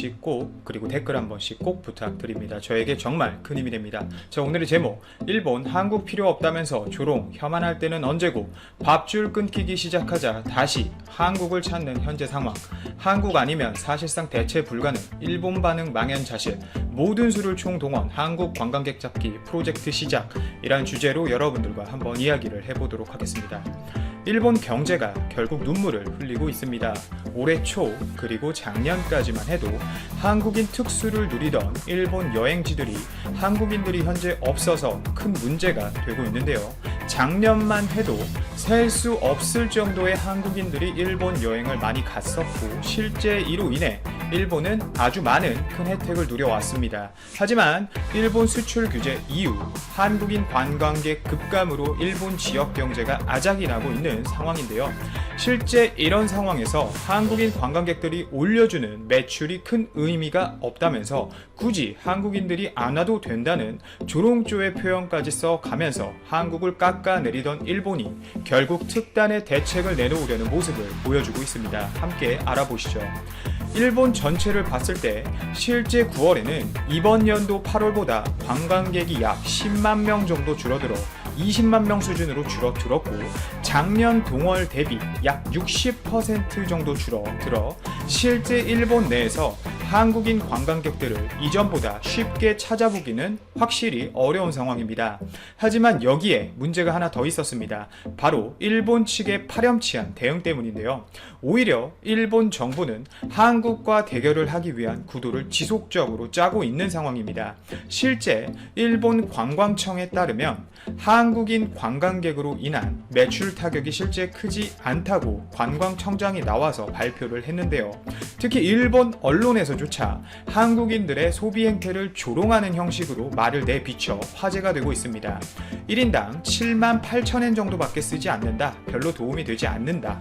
번씩 꼭 그리고 댓글 한 번씩 꼭 부탁드립니다. 저에게 정말 큰 힘이 됩니다. 자 오늘의 제목 일본 한국 필요 없다면서 조롱 혐한할 때는 언제고 밥줄 끊기기 시작하자 다시 한국을 찾는 현재 상황 한국 아니면 사실상 대체 불가능 일본 반응 망연자실 모든 수를 총동원 한국 관광객 잡기 프로젝트 시작 이란 주제로 여러분들과 한번 이야기를 해보도록 하겠습니다. 일본 경제가 결국 눈물을 흘리고 있습니다. 올해 초 그리고 작년까지만 해도 한국인 특수를 누리던 일본 여행지들이 한국인들이 현재 없어서 큰 문제가 되고 있는데요. 작년만 해도 셀 수 없을 정도의 한국인들이 일본 여행을 많이 갔었고 실제 이로 인해 일본은 아주 많은 큰 혜택을 누려왔습니다. 하지만 일본 수출 규제 이후 한국인 관광객 급감으로 일본 지역 경제가 아작이 나고 있는 상황인데요. 실제 이런 상황에서 한국인 관광객들이 올려주는 매출이 큰 의미가 없다면서 굳이 한국인들이 안 와도 된다는 조롱조의 표현까지 써가면서 한국을 깎아내리던 일본이 결국 특단의 대책을 내놓으려는 모습을 보여주고 있습니다. 함께 알아보시죠. 일본 전체를 봤을 때 실제 9월에는 이번 연도 8월보다 관광객이 약 10만 명 정도 줄어들어 20만 명 수준으로 줄어들었고 작년 동월 대비 약 60% 정도 줄어들어 실제 일본 내에서 한국인 관광객들을 이전보다 쉽게 찾아보기는 확실히 어려운 상황입니다. 하지만 여기에 문제가 하나 더 있었습니다. 바로 일본 측의 파렴치한 대응 때문인데요. 오히려 일본 정부는 한국과 대결을 하기 위한 구도를 지속적으로 짜고 있는 상황입니다. 실제 일본 관광청에 따르면 한국인 관광객으로 인한 매출 타격이 실제 크지 않다고 관광청장이 나와서 발표를 했는데요. 특히 일본 언론에서 조차 한국인들의 소비 행태를 조롱하는 형식으로 말을 내비쳐 화제가 되고 있습니다. 1인당 7만 8천엔 정도밖에 쓰지 않는다. 별로 도움이 되지 않는다.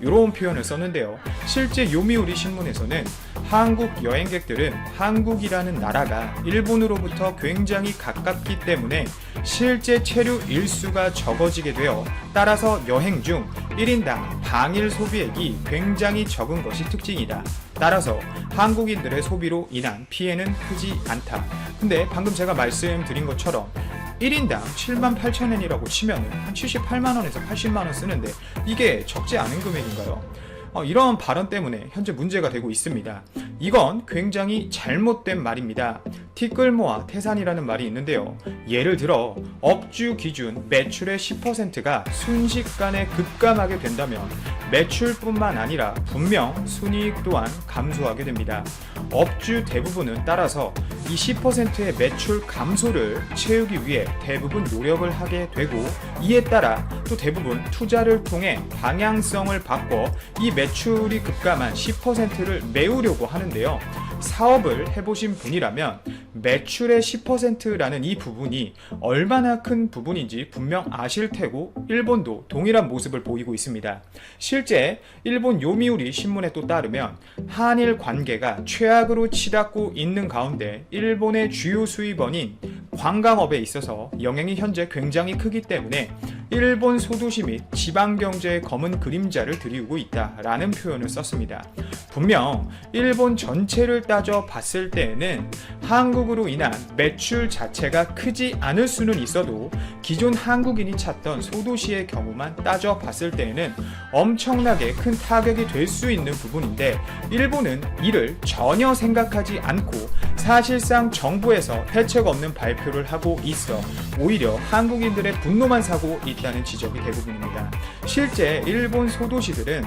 이런 표현을 썼는데요. 실제 요미우리 신문에서는 한국 여행객들은 한국이라는 나라가 일본으로부터 굉장히 가깝기 때문에 실제 체류 일수가 적어지게 되어 따라서 여행 중 1인당 당일 소비액이 굉장히 적은 것이 특징이다. 따라서 한국인들의 소비로 인한 피해는 크지 않다. 근데 방금 제가 말씀드린 것처럼 1인당 7만 8천엔이라고 치면 한 78만원에서 80만원 쓰는데 이게 적지 않은 금액인가요? 어, 이런 발언 때문에 현재 문제가 되고 있습니다. 이건 굉장히 잘못된 말입니다. 티끌모아 태산이라는 말이 있는데요. 예를 들어 업주 기준 매출의 10%가 순식간에 급감하게 된다면 매출뿐만 아니라 분명 순이익 또한 감소하게 됩니다. 업주 대부분은 따라서 이 10%의 매출 감소를 채우기 위해 대부분 노력을 하게 되고 이에 따라 또 대부분 투자를 통해 방향성을 바꿔 이 매출이 급감한 10%를 메우려고 하는데요. 사업을 해보신 분이라면 매출의 10%라는 이 부분이 얼마나 큰 부분인지 분명 아실 테고 일본도 동일한 모습을 보이고 있습니다. 실제 일본 요미우리 신문에 또 따르면 한일 관계가 최악으로 치닫고 있는 가운데 일본의 주요 수입원인 관광업에 있어서 영향이 현재 굉장히 크기 때문에 일본 소도시 및 지방 경제의 검은 그림자를 드리우고 있다라는 표현을 썼습니다. 분명 일본 전체를 따져 봤을 때에는 한국으로 인한 매출 자체가 크지 않을 수는 있어도 기존 한국인이 찾던 소도시의 경우만 따져 봤을 때에는 엄청나게 큰 타격이 될 수 있는 부분인데 일본은 이를 전혀 생각하지 않고 사실상 정부에서 대책 없는 발표를 하고 있어 오히려 한국인들의 분노만 사고 있다는 지적이 대부분입니다. 실제 일본 소도시들은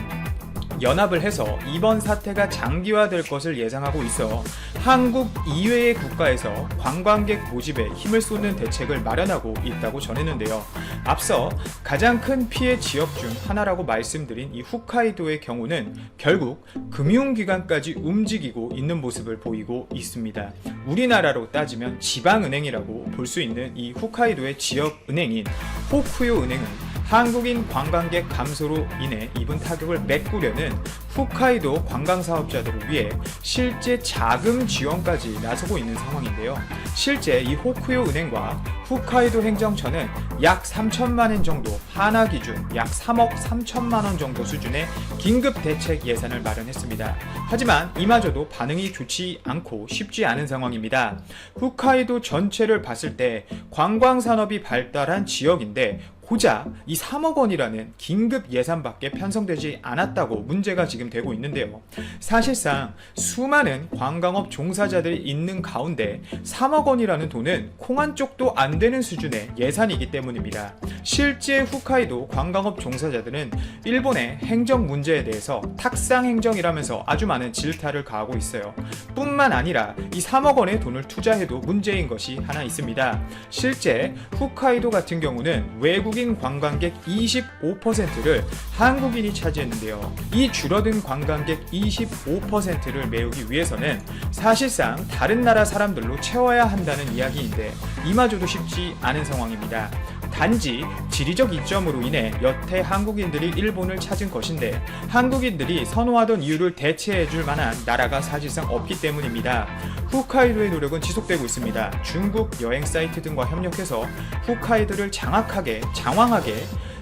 연합을 해서 이번 사태가 장기화될 것을 예상하고 있어 한국 이외의 국가에서 관광객 모집에 힘을 쏟는 대책을 마련하고 있다고 전했는데요. 앞서 가장 큰 피해 지역 중 하나라고 말씀드린 이 홋카이도의 경우는 결국 금융기관까지 움직이고 있는 모습을 보이고 있습니다. 우리나라로 따지면 지방은행이라고 볼 수 있는 이 홋카이도의 지역 은행인 호쿠요 은행은 한국인 관광객 감소로 인해 입은 타격을 메꾸려는 홋카이도 관광 사업자들을 위해 실제 자금 지원까지 나서고 있는 상황인데요. 실제 이 호쿠요 은행과 홋카이도 행정처는 약 3천만 엔 정도, 하나 기준 약 3억 3천만 원 정도 수준의 긴급 대책 예산을 마련했습니다. 하지만 이마저도 반응이 좋지 않고 쉽지 않은 상황입니다. 홋카이도 전체를 봤을 때 관광 산업이 발달한 지역인데 고작 이 3억 원이라는 긴급 예산밖에 편성되지 않았다고 문제가 지금 되고 있는데요. 사실상 수많은 관광업 종사자들이 있는 가운데 3억 원이라는 돈은 콩한 쪽도 안 되는 수준의 예산이기 때문입니다. 실제 홋카이도 관광업 종사자들은 일본의 행정 문제에 대해서 탁상 행정이라면서 아주 많은 질타를 가하고 있어요. 뿐만 아니라 이 3억 원의 돈을 투자해도 문제인 것이 하나 있습니다. 실제 홋카이도 같은 경우는 외국 인 관광객 25%를 한국인이 차지했는데요. 이 줄어든 관광객 25%를 메우기 위해서는 사실상 다른 나라 사람들로 채워야 한다는 이야기인데 이마저도 쉽지 않은 상황입니다. 단지 지리적 이점으로 인해 여태 한국인들이 일본을 찾은 것인데 한국인들이 선호하던 이유를 대체해줄 만한 나라가 사실상 없기 때문입니다. 홋카이도의 노력은 지속되고 있습니다. 중국 여행 사이트 등과 협력해서 홋카이도를 장악하게, 장황하게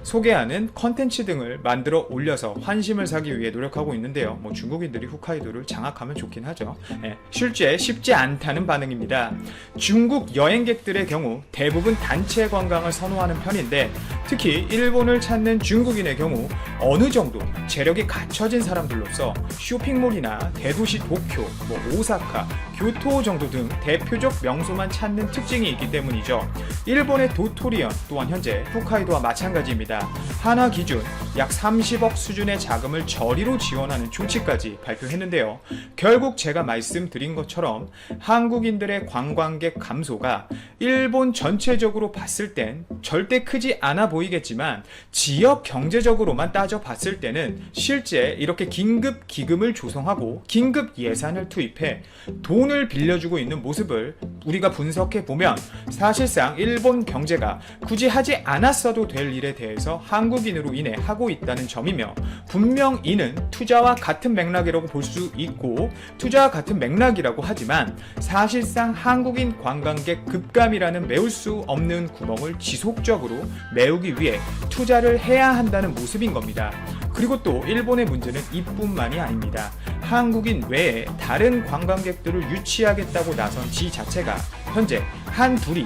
소개하는 컨텐츠 등을 만들어 올려서 환심을 사기 위해 노력하고 있는데요. 뭐 중국인들이 홋카이도를 장악하면 좋긴 하죠. 예, 실제 쉽지 않다는 반응입니다. 중국 여행객들의 경우 대부분 단체 관광을 선호하는 편인데 특히 일본을 찾는 중국인의 경우 어느 정도 재력이 갖춰진 사람들로서 쇼핑몰이나 대도시 도쿄, 뭐 오사카, 교토 정도 등 대표적 명소만 찾는 특징이 있기 때문이죠. 일본의 도토리현 또한 현재 홋카이도와 마찬가지입니다. 하나 기준 약 30억 수준의 자금을 저리로 지원하는 조치까지 발표했는데요. 결국 제가 말씀드린 것처럼 한국인들의 관광객 감소가 일본 전체적으로 봤을 땐 절대 크지 않아 보이겠지만 지역 경제적으로만 따져 봤을 때는 실제 이렇게 긴급 기금을 조성하고 긴급 예산을 투입해 돈을 빌려주고 있는 모습을 우리가 분석해 보면 사실상 일본 경제가 굳이 하지 않았어도 될 일에 대해서 한국인으로 인해 하고 있다는 점이며 분명 이는 투자와 같은 맥락이라고 볼 수 있고 투자와 같은 맥락이라고 하지만 사실상 한국인 관광객 급감이라는 메울 수 없는 구멍을 지속적으로 메우기 위해 투자를 해야 한다는 모습인 겁니다. 그리고 또 일본의 문제는 이뿐만이 아닙니다. 한국인 외에 다른 관광객들을 유치하겠다고 나선 지 자체가 현재 한 둘이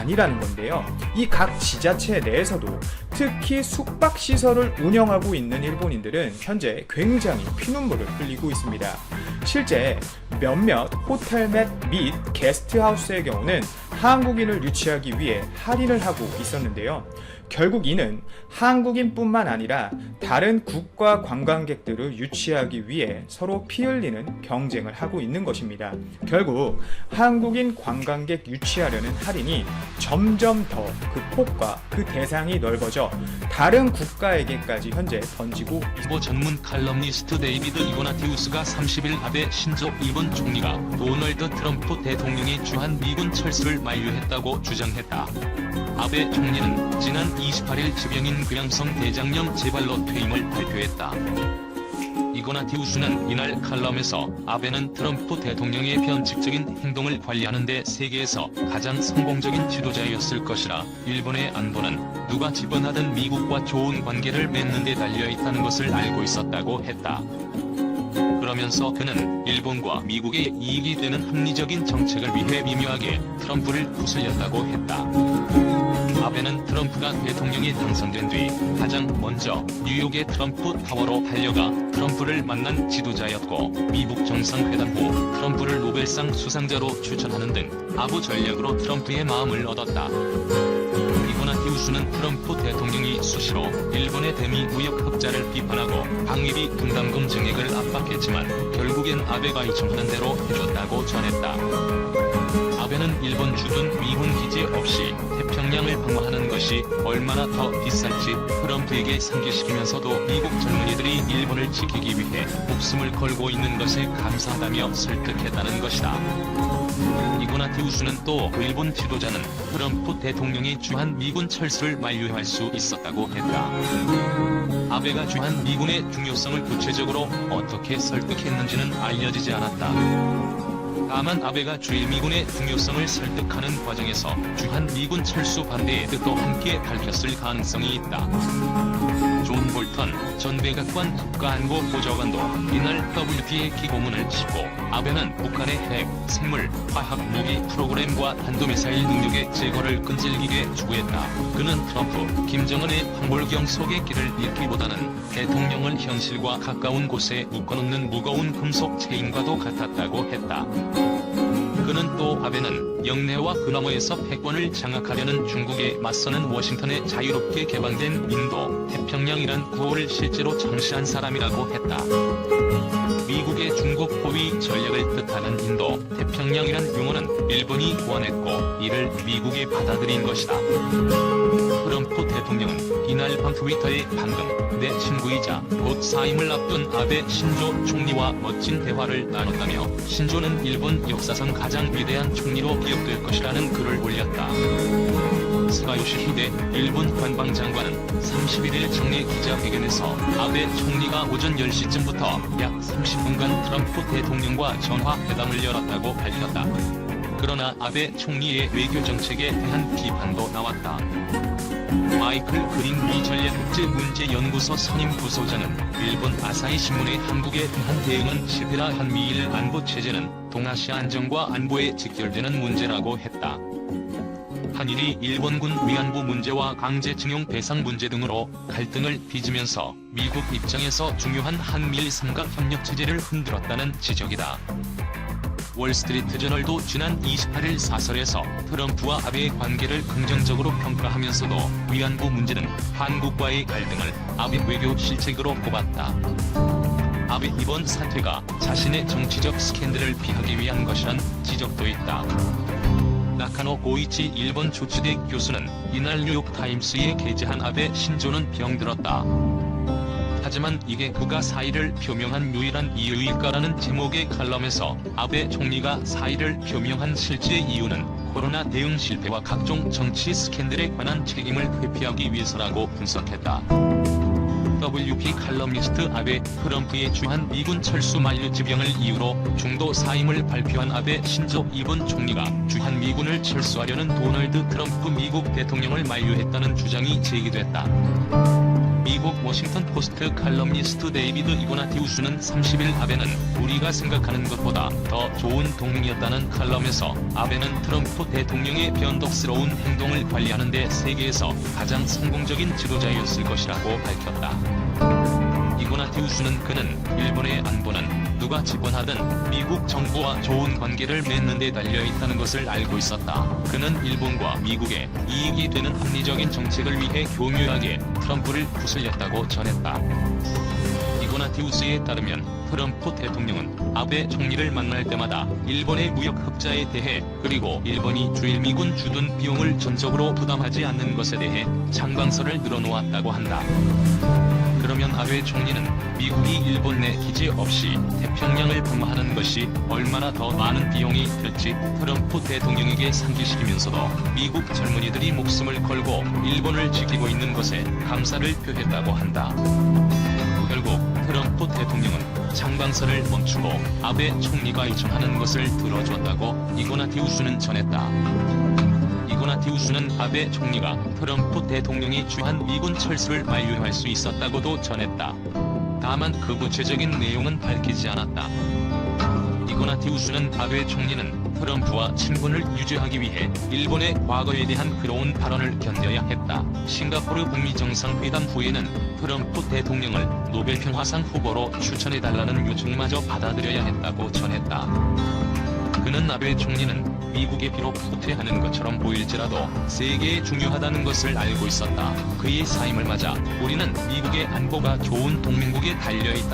아니라는 건데요. 이 각 지자체 내에서도 특히 숙박 시설을 운영하고 있는 일본인들은 현재 굉장히 피눈물을 흘리고 있습니다. 실제 몇몇 호텔 및 게스트하우스의 경우는 한국인을 유치하기 위해 할인을 하고 있었는데요. 결국 이는 한국인뿐만 아니라 다른 국가 관광객들을 유치하기 위해 서로 피 흘리는 경쟁을 하고 있는 것입니다. 결국 한국인 관광객 유치하려는 할인이 점점 더 그 폭과 그 대상이 넓어져 다른 국가에게까지 현재 번지고 모 전문 칼럼니스트 데이비드 이고나티우스가 30일 아베 신조 일본 총리가 도널드 트럼프 대통령이 주한 미군 철수를 만류했다고 주장했다. 아베 총리는 지난 28일 지병인 그양성 대장염 재발로 퇴임을 발표했다. 이고나티우스는 이날 칼럼에서 아베는 트럼프 대통령의 변칙적인 행동을 관리하는 데 세계에서 가장 성공적인 지도자였을 것이라 일본의 안보는 누가 집권하든 미국과 좋은 관계를 맺는 데 달려 있다는 것을 알고 있었다고 했다. 그러면서 그는 일본과 미국의 이익이 되는 합리적인 정책을 위해 미묘하게 트럼프를 부슬렸다고 했다. 아베는 트럼프가 대통령이 당선된 뒤 가장 먼저 뉴욕의 트럼프 타워로 달려가 트럼프를 만난 지도자였고 미국 정상회담 후 트럼프를 노벨상 수상자로 추천하는 등 아부 전략으로 트럼프의 마음을 얻었다. 이고나티우스는 트럼프 대통령이 수시로 일본의 대미 무역 흑자를 비판하고 방위비 분담금 증액을 압박했지만 결국엔 아베가 요청하는 대로 해줬다고 전했다. 아베는 일본 주둔 미군 기지 없이 태평양을 방어하는 것이 얼마나 더 비쌀지 트럼프에게 상기시키면서도 미국 젊은이들이 일본을 지키기 위해 목숨을 걸고 있는 것에 감사하다며 설득했다는 것이다. 이고나티우스는 또 일본 지도자는 트럼프 대통령이 주한 미군 철수를 만류할 수 있었다고 했다. 아베가 주한 미군의 중요성을 구체적으로 어떻게 설득했는지는 알려지지 않았다. 다만 아베가 주일 미군의 중요성을 설득하는 과정에서 주한 미군 철수 반대의 뜻도 함께 밝혔을 가능성이 있다. 존 볼턴 전 백악관 국가안보 보좌관도 이날 WP의 기고문을 싣고 아베는 북한의 핵, 생물, 화학 무기 프로그램과 탄도미사일 능력의 제거를 끈질기게 추구했다. 그는 트럼프, 김정은의 황홀경 속의 길을 잃기보다는 대통령을 현실과 가까운 곳에 묶어놓는 무거운 금속 체인과도 같았다고 했다. 그는 또 아베는 영내와 그너머에서 패권을 장악하려는 중국에 맞서는 워싱턴에 자유롭게 개방된 인도, 태평양이란 구호를 실제로 창시한 사람이라고 했다. 미국의 중국 포위 전략을 뜻하는 인도, 태평양이란 용어는 일본이 구원했고 이를 미국이 받아들인 것이다. 대통령은 이날 밤 트위터에 방금 내 친구이자 곧 사임을 앞둔 아베 신조 총리와 멋진 대화를 나눴다며 신조는 일본 역사상 가장 위대한 총리로 기억될 것이라는 글을 올렸다. 스가요시 히데 일본 관방장관은 31일 정례 기자회견에서 아베 총리가 오전 10시쯤부터 약 30분간 트럼프 대통령과 전화 회담을 열었다고 밝혔다. 그러나 아베 총리의 외교 정책에 대한 비판도 나왔다. 마이클 그린 미전략국제문제연구소 선임 부소장은 일본 아사히 신문의 한국에 대한 대응은 실패라 한미일 안보 체제는 동아시아 안정과 안보에 직결되는 문제라고 했다. 한일이 일본군 위안부 문제와 강제징용 배상 문제 등으로 갈등을 빚으면서 미국 입장에서 중요한 한미일 삼각 협력 체제를 흔들었다는 지적이다. 월스트리트 저널도 지난 28일 사설에서 트럼프와 아베의 관계를 긍정적으로 평가하면서도 위안부 문제는 한국과의 갈등을 아베 외교 실책으로 꼽았다. 아베 이번 사태가 자신의 정치적 스캔들을 피하기 위한 것이란 지적도 있다. 나카노 고이치 일본 조치대 교수는 이날 뉴욕타임스에 게재한 아베 신조는 병들었다. 하지만 이게 그가 사의를 표명한 유일한 이유일까라는 제목의 칼럼에서 아베 총리가 사의를 표명한 실제 이유는 코로나 대응 실패와 각종 정치 스캔들에 관한 책임을 회피하기 위해서라고 분석했다. WP 칼럼니스트 아베 트럼프의 주한 미군 철수 만료 지병을 이유로 중도 사임을 발표한 아베 신조 이번 총리가 주한 미군을 철수하려는 도널드 트럼프 미국 대통령을 만류했다는 주장이 제기됐다. 미국 워싱턴 포스트 칼럼니스트 데이비드 이고나티우스는 30일 아베는 우리가 생각하는 것보다 더 좋은 동맹이었다는 칼럼에서 아베는 트럼프 대통령의 변덕스러운 행동을 관리하는 데 세계에서 가장 성공적인 지도자였을 것이라고 밝혔다. 이고나티우스는 그는 일본의 안보는 누가 집권하든 미국 정부와 좋은 관계를 맺는 데 달려 있다는 것을 알고 있었다. 그는 일본과 미국에 이익이 되는 합리적인 정책을 위해 교묘하게 트럼프를 구슬렸다고 전했다. 이고나티우스에 따르면 트럼프 대통령은 아베 총리를 만날 때마다 일본의 무역 흑자에 대해 그리고 일본이 주일 미군 주둔 비용을 전적으로 부담하지 않는 것에 대해 장방서를 늘어놓았다고 한다. 아베 총리는 미국이 일본 내 기지 없이 태평양을 방어하는 것이 얼마나 더 많은 비용이 들지 트럼프 대통령에게 상기시키면서도 미국 젊은이들이 목숨을 걸고 일본을 지키고 있는 것에 감사를 표했다고 한다. 결국 트럼프 대통령은 장방설을 멈추고 아베 총리가 요청하는 것을 들어줬다고 이고나티우스는 전했다. 이고나티우스는 아베 총리가 트럼프 대통령이 주한 미군 철수를 만류할 수 있었다고도 전했다. 다만 그 구체적인 내용은 밝히지 않았다. 이고나티우스는 아베 총리는 트럼프와 친분을 유지하기 위해 일본의 과거에 대한 그로운 발언을 견뎌야 했다. 싱가포르 북미 정상회담 후에는 트럼프 대통령을 노벨 평화상 후보로 추천해달라는 요청마저 받아들여야 했다고 전했다. 그는 아베 총리는 미국에 비록 후퇴하는 것처럼 보일지라도 세계에 중요하다는 것을 알고 있었다. 그의 사임을 맞아 우리는 미국의 안보가 좋은 동맹국에 달려 있다는